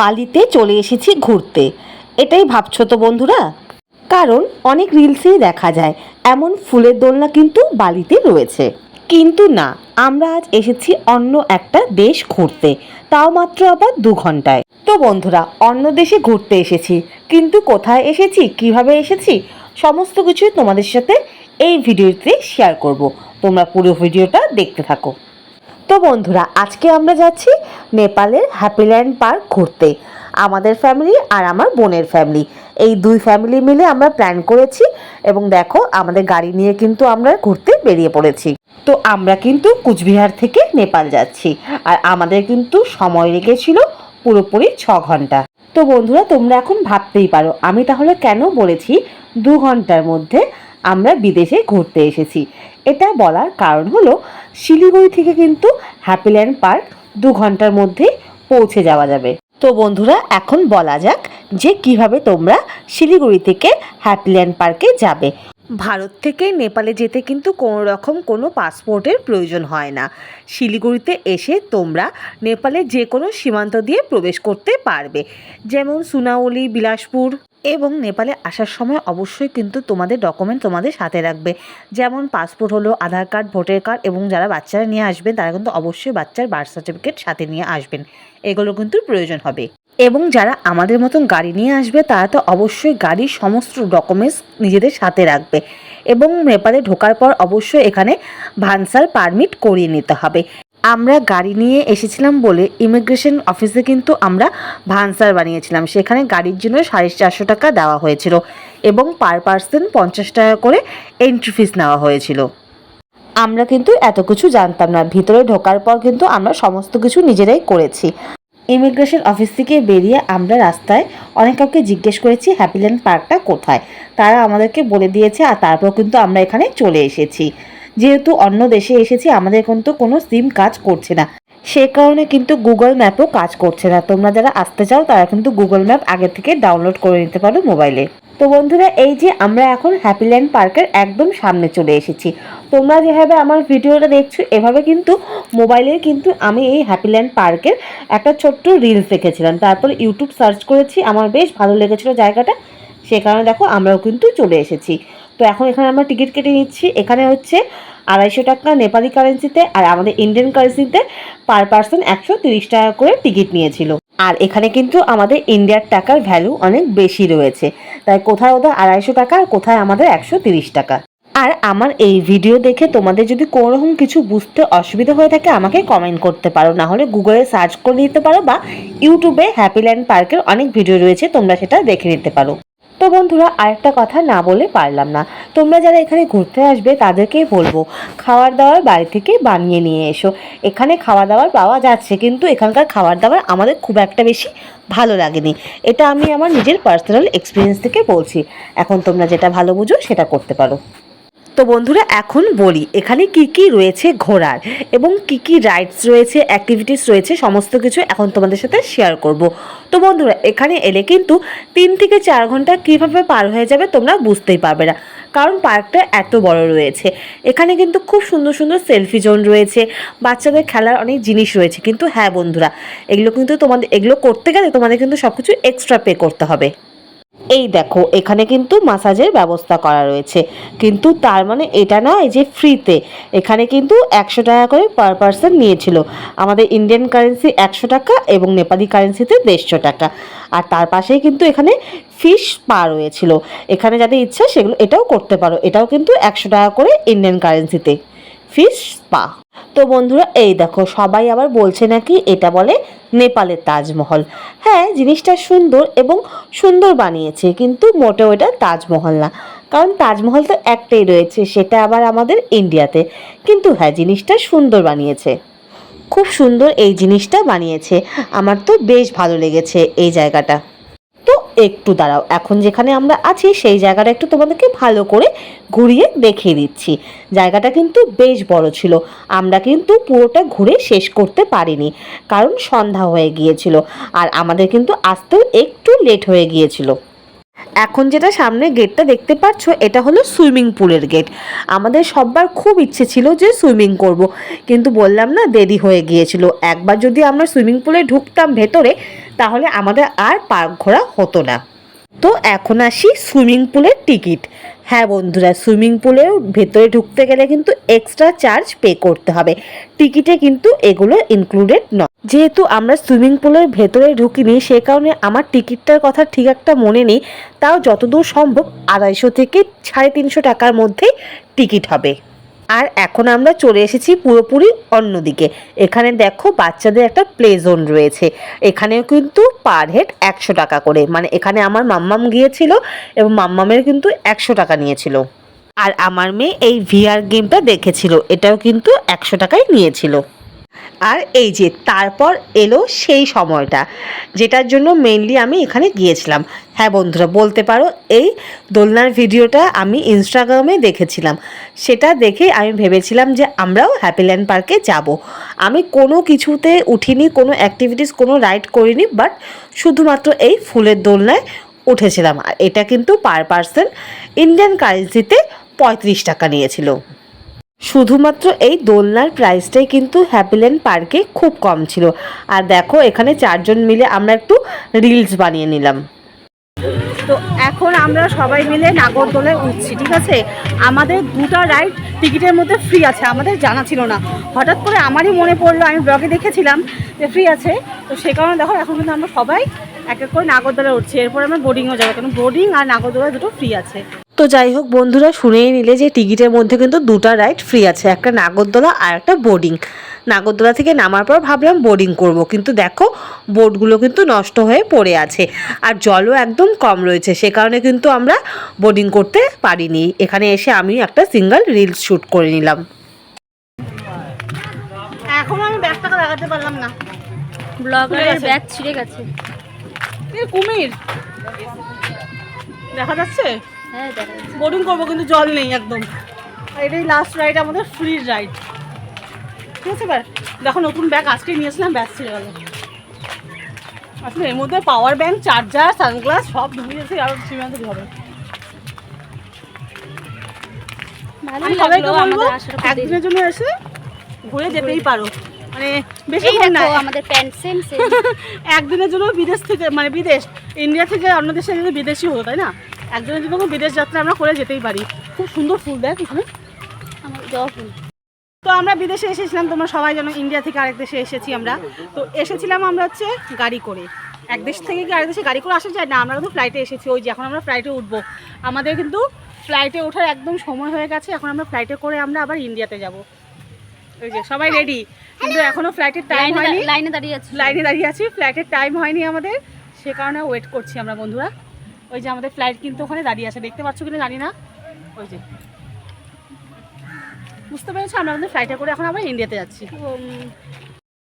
বালিতে চলে এসেছি ঘুরতে। এটাই ভাবছ তো বন্ধুরা? কারণ অনেক রিলসেই দেখা যায়, এমন ফুলের দোলনা কিন্তু বালিতে রয়েছে। কিন্তু না, আমরা আজ এসেছি অন্য একটা দেশ ঘুরতে, তাও মাত্র আবার দু ঘন্টায়। তো বন্ধুরা, অন্য দেশে ঘুরতে এসেছি, কিন্তু কোথায় এসেছি, কীভাবে এসেছি, সমস্ত কিছুই তোমাদের সাথে এই ভিডিওতে শেয়ার করব। তোমরা পুরো ভিডিওটা দেখতে থাকো। তো বন্ধুরা, আজকে আমরা যাচ্ছি নেপালের হ্যাপিল্যান্ড পার্ক ঘুরতে। আমাদের ফ্যামিলি আর আমার বোনের ফ্যামিলি। এই দুই ফ্যামিলি মিলে আমরা প্ল্যান করেছি এবং দেখো, আমাদের গাড়ি নিয়ে কিন্তু আমরা ঘুরতে বেরিয়ে পড়েছি। তো আমরা কিন্তু কুচবিহার থেকে নেপাল যাচ্ছি আর আমাদের কিন্তু সময় লেগেছিল পুরোপুরি ছ ঘণ্টা। তো বন্ধুরা, তোমরা এখন ভাবতেই পারো, আমি তাহলে কেন বলেছি দু ঘণ্টার মধ্যে আমরা বিদেশে ঘুরতে এসেছি। এটা বলার কারণ হলো, শিলিগুড়ি থেকে কিন্তু হ্যাপিল্যান্ড পার্ক দু ঘণ্টার মধ্যে পৌঁছে যাওয়া যাবে। তো বন্ধুরা, এখন বলা যাক যে কীভাবে তোমরা শিলিগুড়ি থেকে হ্যাপিল্যান্ড পার্কে যাবে। ভারত থেকে নেপালে যেতে কিন্তু কোনো রকম কোনো পাসপোর্টের প্রয়োজন হয় না। শিলিগুড়িতে এসে তোমরা নেপালের যে কোনো সীমান্ত দিয়ে প্রবেশ করতে পারবে। যেমন সুনাউলি, বিলাসপুর এবং নেপালে আসার সময় অবশ্যই কিন্তু তোমাদের ডকুমেন্ট তোমাদের সাথে রাখবে। যেমন পাসপোর্ট হলো, আধার কার্ড ভোটার কার্ড এবং যারা বাচ্চারা নিয়ে আসবেন, তারা কিন্তু অবশ্যই বাচ্চার বার্থ সার্টিফিকেট সাথে নিয়ে আসবেন। এগুলো কিন্তু প্রয়োজন হবে। এবং যারা আমাদের মতন গাড়ি নিয়ে আসবে, তারা তো অবশ্যই গাড়ির সমস্ত ডকুমেন্টস নিজেদের সাথে রাখবে। এবং নেপালে ঢোকার পর অবশ্যই এখানে ভানসার পারমিট করিয়ে নিতে হবে। আমরা গাড়ি নিয়ে এসেছিলাম বলে ইমিগ্রেশন অফিসে কিন্তু আমরা ভানসার বানিয়েছিলাম। সেখানে গাড়ির জন্য সাড়ে চারশো টাকা দেওয়া হয়েছিল এবং পার পার্সন পঞ্চাশ টাকা করে এন্ট্রি ফিস নেওয়া হয়েছিল। আমরা কিন্তু এত কিছু জানতাম না। ভিতরে ঢোকার পর কিন্তু আমরা সমস্ত কিছু নিজেরাই করেছি। ইমিগ্রেশন অফিস থেকে বেরিয়ে আমরা রাস্তায় অনেক কাউকে জিজ্ঞেস করেছি হ্যাপিল্যান্ড পার্কটা কোথায়? তারা আমাদেরকে বলে দিয়েছে আর তারপর কিন্তু আমরা এখানে চলে এসেছি। যেহেতু অন্য দেশে এসেছি, আমাদের কিন্তু কোনো সিম কাজ করছে না। সে কারণে কিন্তু গুগল ম্যাপও কাজ করছে না। তোমরা যারা আসতে চাও, তারা কিন্তু গুগল ম্যাপ আগে থেকে ডাউনলোড করে নিতে পারো মোবাইলে। তো বন্ধুরা, এই যে আমরা এখন হ্যাপিল্যান্ড পার্কের একদম সামনে চলে এসেছি। তোমরা যেভাবে আমার ভিডিওটা দেখছ, এভাবে কিন্তু মোবাইলে কিন্তু আমি এই হ্যাপিল্যান্ড পার্কের একটা ছোট্ট রিলস দেখেছিলাম। তারপর ইউটিউব সার্চ করেছি, আমার বেশ ভালো লেগেছিলো জায়গাটা। সে কারণে দেখো, আমরাও কিন্তু চলে এসেছি। তো এখন এখানে আমরা টিকিট কেটে নিচ্ছি। এখানে হচ্ছে আড়াইশো টাকা নেপালি কারেন্সিতে আর আমাদের ইন্ডিয়ান কারেন্সিতে পার পার্সন একশো তিরিশ টাকা করে টিকিট নিয়েছিল। আর এখানে কিন্তু আমাদের ইন্ডিয়ার টাকার ভ্যালু অনেক বেশি রয়েছে। তাই কোথায় ওদের আড়াইশো টাকা আর কোথায় আমাদের একশো তিরিশ টাকা? আর আমার এই ভিডিও দেখে তোমাদের যদি কোনো রকম কিছু বুঝতে অসুবিধা হয়ে থাকে, আমাকে কমেন্ট করতে পারো। না হলে গুগলে সার্চ করে নিতে পারো বা ইউটিউবে হ্যাপিল্যান্ড পার্কের অনেক ভিডিও রয়েছে, তোমরা সেটা দেখে নিতে পারো। তো বন্ধুরা, আরেকটা কথা না বলে পারলাম না। তোমরা যারা এখানে ঘুরতে আসবে, তাদেরকেই বলব, খাওয়ার দাওয়ার বাড়ি থেকে বানিয়ে নিয়ে এসো। এখানে খাওয়া দাওয়ার পাওয়া যাচ্ছে, কিন্তু এখানকার খাওয়ার দাওয়ার আমাদের খুব একটা বেশি ভালো লাগেনি। এটা আমি আমার নিজের পার্সোনাল এক্সপিরিয়েন্স থেকে বলছি। এখন তোমরা যেটা ভালো বুঝো, সেটা করতে পারো। তো বন্ধুরা, এখন বলি, এখানে কি কি রয়েছে ঘোরার এবং কি কি রাইডস রয়েছে অ্যাক্টিভিটিস রয়েছে, সমস্ত কিছু এখন তোমাদের সাথে শেয়ার করব। তো বন্ধুরা, এখানে এলে কিন্তু তিন থেকে চার ঘণ্টা কীভাবে পার হয়ে যাবে তোমরা বুঝতেই পারবে না, কারণ পার্কটা এত বড় রয়েছে। এখানে কিন্তু খুব সুন্দর সুন্দর সেলফি জোন রয়েছে, বাচ্চাদের খেলার অনেক জিনিস রয়েছে, কিন্তু হ্যাঁ বন্ধুরা, এগুলো কিন্তু তোমাদের, এগুলো করতে গেলে তোমাদের কিন্তু সব কিছু এক্সট্রা পে করতে হবে। এই দেখো, এখানে কিন্তু মাসাজের ব্যবস্থা করা রয়েছে। কিন্তু তার মানে এটা নয় যে ফ্রিতে এখানে কিন্তু একশো টাকা করে পার পার্সন নিয়েছিল। আমাদের ইন্ডিয়ান কারেন্সি একশো টাকা এবং নেপালি কারেন্সিতে দেড়শো টাকা। আর তার পাশেই কিন্তু এখানে ফিশ পা রয়েছিল। এখানে যাদের ইচ্ছা সেগুলো এটাও করতে পারো। এটাও কিন্তু একশো টাকা করে ইন্ডিয়ান কারেন্সিতে ফিশ স্পা তো বন্ধুরা, এই দেখো, সবাই আবার বলছে নাকি এটা বলে নেপালের তাজমহল। হ্যাঁ জিনিসটা সুন্দর এবং সুন্দর বানিয়েছে, কিন্তু মোটেও এটা তাজমহল না। কারণ তাজমহল তো একটাই রয়েছে, সেটা আবার আমাদের ইন্ডিয়াতে। কিন্তু হ্যাঁ জিনিসটা সুন্দর বানিয়েছে। খুব সুন্দর এই জিনিসটা বানিয়েছে। আমার তো বেশ ভালো লেগেছে এই জায়গাটা। একটু দাঁড়াও। এখন যেখানে আমরা আছি, সেই জায়গাটা একটু তোমাদেরকে ভালো করে ঘুরিয়ে দেখিয়ে দিচ্ছি। জায়গাটা কিন্তু বেশ বড় ছিল। আমরা কিন্তু পুরোটা ঘুরে শেষ করতে পারিনি, কারণ সন্ধ্যা হয়ে গিয়েছিল। আর আমাদের কিন্তু আসতেও একটু লেট হয়ে গিয়েছিল। এখন যেটা সামনে গেটটা দেখতে পাচ্ছ, এটা হলো সুইমিং পুলের গেট আমাদের সববার খুব ইচ্ছে ছিল যে সুইমিং করব, কিন্তু বললাম না দেরি হয়ে গিয়েছিল। একবার যদি আমরা সুইমিং পুলে ঢুকতাম ভেতরে, তাহলে আমাদের আর পার্ক ঘোরা হতো না। তো এখন আসি সুইমিং পুলের টিকিট। হ্যাঁ বন্ধুরা, সুইমিং পুলের ভেতরে ঢুকতে গেলে কিন্তু এক্সট্রা চার্জ পে করতে হবে। টিকিটে কিন্তু এগুলো ইনক্লুডেড নয়। যেহেতু আমরা সুইমিং পুলের ভেতরে ঢুকিনি, সে কারণে আমার টিকিটটার কথা ঠিক একটা মনে নেই। তাও যতদূর সম্ভব আড়াইশো থেকে সাড়ে তিনশো টাকার মধ্যেই টিকিট হবে। আর এখন আমরা চলে এসেছি পুরোপুরি অন্যদিকে এখানে দেখো বাচ্চাদের একটা প্লে জোন রয়েছে। এখানেও কিন্তু পার হেড একশো টাকা করে। মানে এখানে আমার মাম্মাম গিয়েছিল এবং মাম্মামের কিন্তু একশো টাকা নিয়েছিল। আর আমার মেয়ে এই ভিআর গেমটা দেখেছিল। এটাও কিন্তু একশো টাকাই নিয়েছিল। আর এই যে তারপর এলো সেই সময়টা, যেটার জন্য মেনলি আমি এখানে গিয়েছিলাম। হ্যাঁ বন্ধুরা, বলতে পারো এই দোলনার ভিডিওটা আমি ইনস্টাগ্রামে দেখেছিলাম। সেটা দেখে আমি ভেবেছিলাম যে আমরাও হ্যাপিল্যান্ড পার্কে যাব। আমি কোনো কিছুতে উঠিনি, কোনো অ্যাক্টিভিটিস কোনো রাইড করিনি বাট শুধুমাত্র এই ফুলের দোলনায় উঠেছিলাম। আর এটা কিন্তু পার পার্সন ইন্ডিয়ান কারেন্সিতে পঁয়ত্রিশ টাকা নিয়েছিল। শুধুমাত্র এই দোলনার প্রাইসটাই কিন্তু হ্যাপিল্যান্ড পার্কে খুব কম ছিল। আর দেখো, এখানে চারজন মিলে আমরা একটু রিলস বানিয়ে নিলাম। তো এখন আমরা সবাই মিলে নাগরদোলায় উঠছি, ঠিক আছে? আমাদের দুটো রাইড টিকিটের মধ্যে ফ্রি আছে, আমাদের জানা ছিল না। হঠাৎ করে আমারই মনে পড়ল, আমি ব্লগে দেখেছিলাম যে ফ্রি আছে। তো সে কারণে দেখো, এখন কিন্তু আমরা সবাই এক এক করে নাগরদোলায় উঠছি। এরপর আমরা বোর্ডিংও যাব কারণ বোর্ডিং আর নাগরদোলা দুটো ফ্রি আছে। তো যাই হোক বন্ধুরা শুনেই নিলে যে টিকিটের মধ্যে কিন্তু দুটো রাইড ফ্রি আছে একটা নাগরদোলা আর একটা বোর্ডিং নাগরদোলা থেকে নামার পর ভাবলাম বোর্ডিং করব কিন্তু দেখো বোর্ডগুলো কিন্তু নষ্ট হয়ে পড়ে আছে আর জলও একদম কম রয়েছে সে কারণে কিন্তু আমরা বোর্ডিং করতে পারিনি। এখানে এসে আমি একটা সিঙ্গেল রিলস শ্যুট করে নিলাম। এখন আমি ব্যাগটাকে লাগাতে পারলাম না। ব্লগারের ব্যাগ ছিঁড়ে গেছে। কুমির। দেখা যাচ্ছে? হ্যাঁ করব কিন্তু জল নেই একদম। আর এটাই লাস্ট রাইড আমাদের ফ্রি রাইড ঠিক আছে এবার দেখো নতুন ব্যাগ আজকে নিয়েছিলাম ব্যাগ ছিঁড়ে গেল। আসলে এর মধ্যে পাওয়ার ব্যাংক চার্জার সানগ্লাস সব ঢুকিয়েছি আর সীমান্ত হবে আমি সবাইকে বলব। একদিনের জন্য এসে ঘুরে যেতেই পারো। মানে বেশি না। আমাদের প্যান্ট সেম সেম একদিনের জন্য বিদেশ থেকে মানে বিদেশ ইন্ডিয়া থেকে অন্য দেশে যদি বিদেশি হতো তাই না? একদিনের জন্য বিদেশ যাত্রা আমরা করে যেতেই পারি। খুব সুন্দর ফুল দেখ এখানে। আমার জবা ফুল। তো আমরা বিদেশে এসেছিলাম তোমরা সবাই জানো ইন্ডিয়া থেকে আরেক দেশে এসেছি আমরা। তো এসেছিলাম আমরা হচ্ছে গাড়ি করে। এক দেশ থেকে কি আরেক দেশে গাড়ি করে আসা যায়? না আমরা কিন্তু ফ্লাইটে এসেছি। ওই যে এখন আমরা ফ্লাইটে উঠবো। আমাদের কিন্তু ফ্লাইটে ওঠার একদম সময় হয়ে গেছে। এখন আমরা ফ্লাইটে করে আমরা আবার ইন্ডিয়াতে যাব। ওই যে সবাই রেডি কিন্তু এখনও ফ্লাইটের টাইম হয়নি। লাইনে দাঁড়িয়ে আছি। লাইনে দাঁড়িয়ে আছি। ফ্লাইটের টাইম হয়নি আমাদের। সে কারণে ওয়েট করছি আমরা বন্ধুরা। ওই যে আমাদের ফ্লাইট কিন্তু ওখানে দাঁড়িয়ে আছে, দেখতে পাচ্ছ কিনা জানি না। ওই যে। বুঝতে পেরেছ? আমরা ফ্লাইটে করে এখন আমরা ইন্ডিয়াতে যাচ্ছি।